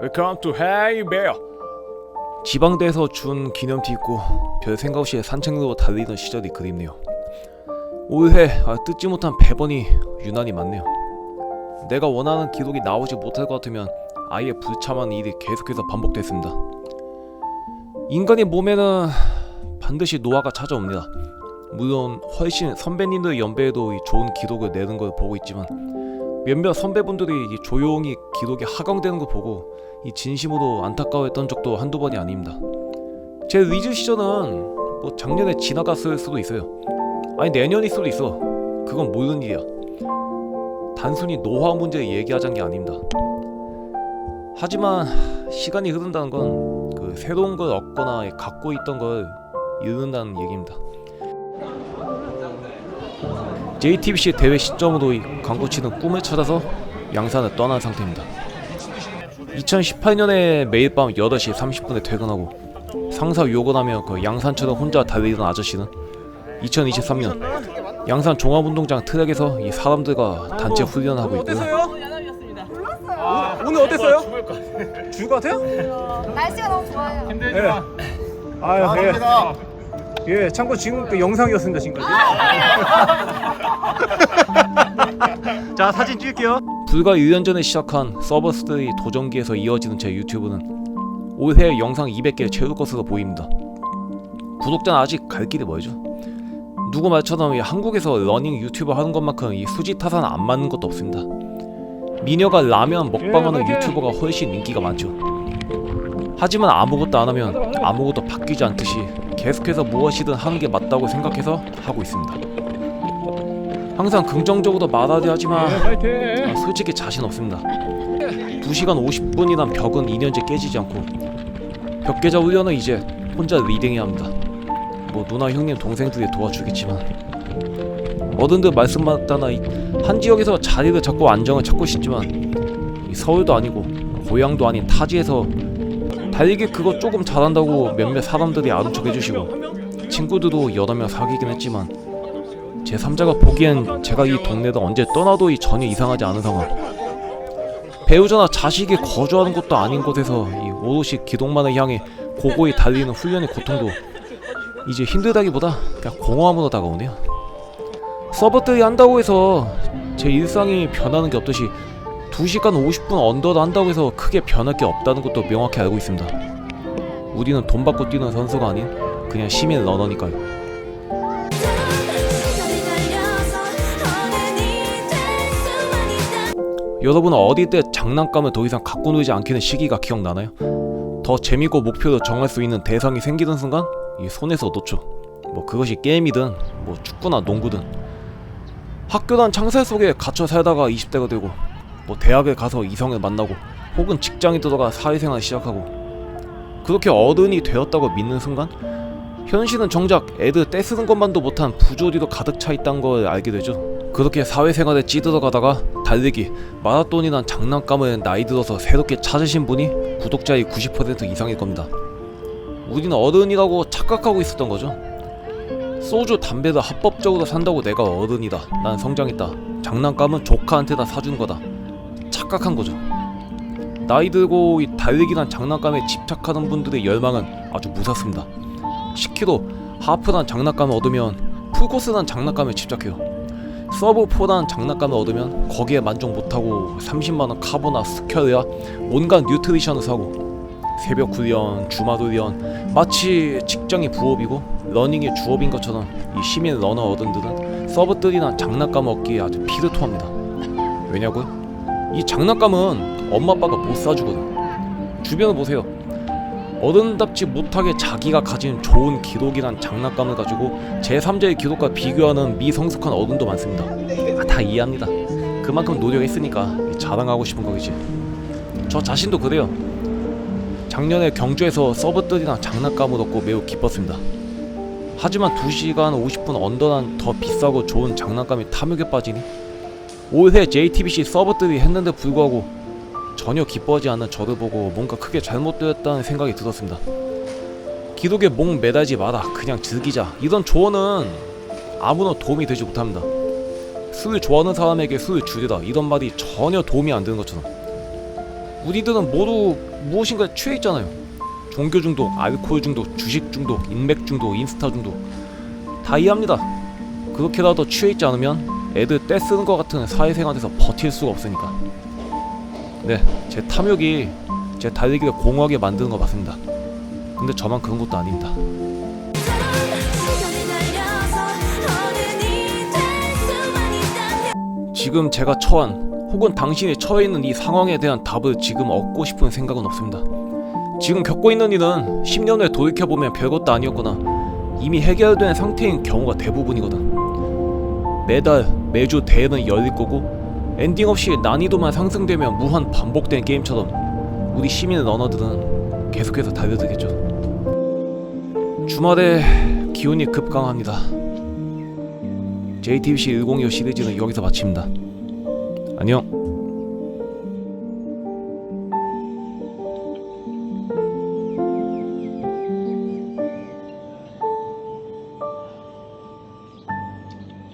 Welcome to Hey Bear. 지방대에서 준 기념티 입고 별 생각 없이 산책로로 달리던 시절이 그립네요. 올해 아, 뜯지 못한 배번이 유난히 많네요. 내가 원하는 기록이 나오지 못할 것 같으면 아예 불참하는 일이 계속해서 반복됐습니다. 인간의 몸에는 반드시 노화가 찾아옵니다. 물론 훨씬 선배님들 연배에도 이 좋은 기록을 내는 걸 보고 있지만 몇몇 선배분들이 이 조용히 기록이 하강되는 걸 보고 이 진심으로 안타까워했던 적도 한두 번이 아닙니다. 제 리즈 시절은 뭐 작년에 지나갔을 수도 있어요. 아니 내년일 수도 있어. 그건 모르는 일이야. 단순히 노화 문제 얘기하자는 게 아닙니다. 하지만 시간이 흐른다는 건 그 새로운 걸 얻거나 갖고 있던 걸 잃는다는 얘기입니다. JTBC 대회 시점으로 이 광고치는 꿈을 찾아서 양산을 떠난 상태입니다. 2018년에 매일 밤 8시 30분에 퇴근하고 상사 욕을 하며 그 양산처럼 혼자 달리던 아저씨는 2023년 양산 종합운동장 트랙에서 이 사람들과 단체 훈련을 하고 있고요. 연합이었습니다. 오늘 어땠어요? 죽을 것 같아요? 날씨가 너무 좋아요. 네. 아유, 예. 예, 참고 지금 그 영상이었습니다, 지금까지. 자, 사진 찍을게요. 불과 1년 전에 시작한 서버스들이 도전기에서 이어지는 제 유튜브는 올해 영상 200개 채울 것으로 보입니다. 구독자는 아직 갈 길이 멀죠. 누구 말처럼 이 한국에서 러닝 유튜버 하는 것만큼 이 수지 타산 안 맞는 것도 없습니다. 미녀가 라면 먹방하는 예, 유튜버가 훨씬 인기가 많죠. 하지만 아무것도 안 하면 아무것도 바뀌지 않듯이 계속해서 무엇이든 하는 게 맞다고 생각해서 하고 있습니다. 항상 긍정적으로 말하려 하지만 파이팅! 아, 솔직히 자신 없습니다. 2시간 50분이란 벽은 2년째 깨지지 않고 벽 계자 훈련은 이제 혼자 리딩해야 합니다. 뭐 누나 형님 동생들이 도와주겠지만 어른들 말씀마다나 이- 한 지역에서 자리를 잡고 안정을 찾고 싶지만 이 서울도 아니고 고향도 아닌 타지에서 달리기 그거 조금 잘한다고 몇몇 사람들이 아는 척 해주시고 친구들도 여러 명 사귀긴 했지만 제 3자가 보기엔 제가 이 동네를 언제 떠나도 이 전혀 이상하지 않은 상황. 배우자나 자식이 거주하는 곳도 아닌 곳에서 이 오롯이 기동만을 향해 고고히 달리는 훈련의 고통도 이제 힘들다기보다 그냥 공허함으로 다가오네요. 서버들이 한다고 해서 제 일상이 변하는 게 없듯이 2시간 50분 언더도 한다고 해서 크게 변할 게 없다는 것도 명확히 알고 있습니다. 우리는 돈 받고 뛰는 선수가 아닌 그냥 시민 러너니까요. 여러분은 어디 때 장난감을 더 이상 갖고 놀지 않기는 시기가 기억나나요? 더 재미고 목표를 정할 수 있는 대상이 생기는 순간 이 손에서 놓죠. 뭐 그것이 게임이든 뭐 축구나 농구든 학교란 창살 속에 갇혀 살다가 20대가 되고 뭐 대학에 가서 이성을 만나고 혹은 직장에 들어가 사회생활 시작하고 그렇게 어른이 되었다고 믿는 순간 현실은 정작 애들 떼쓰는 것만도 못한 부조리로 가득 차 있다는 걸 알게 되죠. 그렇게 사회생활에 찌들어가다가 달리기, 마라톤이란 장난감을 나이 들어서 새롭게 찾으신 분이 구독자의 90% 이상일 겁니다. 우리는 어른이라고 착각하고 있었던 거죠. 소주, 담배를 합법적으로 산다고 내가 어른이다. 난 성장했다. 장난감은 조카한테 다 사주는 거다. 착각한 거죠. 나이 들고 이 달리기란 장난감에 집착하는 분들의 열망은 아주 무섭습니다. 10kg 하프란 장난감을 얻으면 풀코스란 장난감에 집착해요. 서브4란 장난감을 얻으면 거기에 만족 못하고 30만원 카보나 스퀘어야 온갖 뉴트리션을 사고 새벽 훈련, 주말 훈련 마치 직장이 부업이고 러닝이 주업인 것처럼 이 시민 러너 어른들은 서브들이나 장난감을 얻기에 아주 피를 토합니다. 왜냐고요? 이 장난감은 엄마 아빠가 못 사주거든. 주변을 보세요. 어른답지 못하게 자기가 가진 좋은 기록이란 장난감을 가지고 제3자의 기록과 비교하는 미성숙한 어른도 많습니다. 아, 다 이해합니다. 그만큼 노력했으니까 자랑하고 싶은 거겠지. 저 자신도 그래요. 작년에 경주에서 서브들이랑 장난감을 얻고 매우 기뻤습니다. 하지만 2시간 50분 언더란 더 비싸고 좋은 장난감이 탐욕에 빠지니 올해 JTBC 서브들이 했는데 불구하고 전혀 기뻐하지 않는 저를 보고 뭔가 크게 잘못되었다는 생각이 들었습니다. 기록에 목 매달지 마라. 그냥 즐기자. 이런 조언은 아무런 도움이 되지 못합니다. 술 좋아하는 사람에게 술 줄이라. 이런 말이 전혀 도움이 안 되는 것처럼. 우리들은 모두 무엇인가에 취해 있잖아요. 종교 중독, 알코올 중독, 주식 중독, 인맥 중독, 인스타 중독 다 이해합니다. 그렇게라도 취해 있지 않으면 애들 떼쓰는 것 같은 사회생활에서 버틸 수가 없으니까. 네, 제 탐욕이 제 달리기를 공허하게 만드는 것 맞습니다. 근데 저만 그런 것도 아닙니다. 지금 제가 처한 혹은 당신이 처해 있는 이 상황에 대한 답을 지금 얻고 싶은 생각은 없습니다. 지금 겪고 있는 일은 10년 후에 돌이켜 보면 별것도 아니었거나 이미 해결된 상태인 경우가 대부분이거든. 매달 매주 대회는 열릴 거고 엔딩 없이 난이도만 상승되며 무한 반복된 게임처럼 우리 시민 러너들은 계속해서 달려들겠죠. 주말에 기온이 급강합니다. JTBC 102호 시리즈는 여기서 마칩니다. 안녕.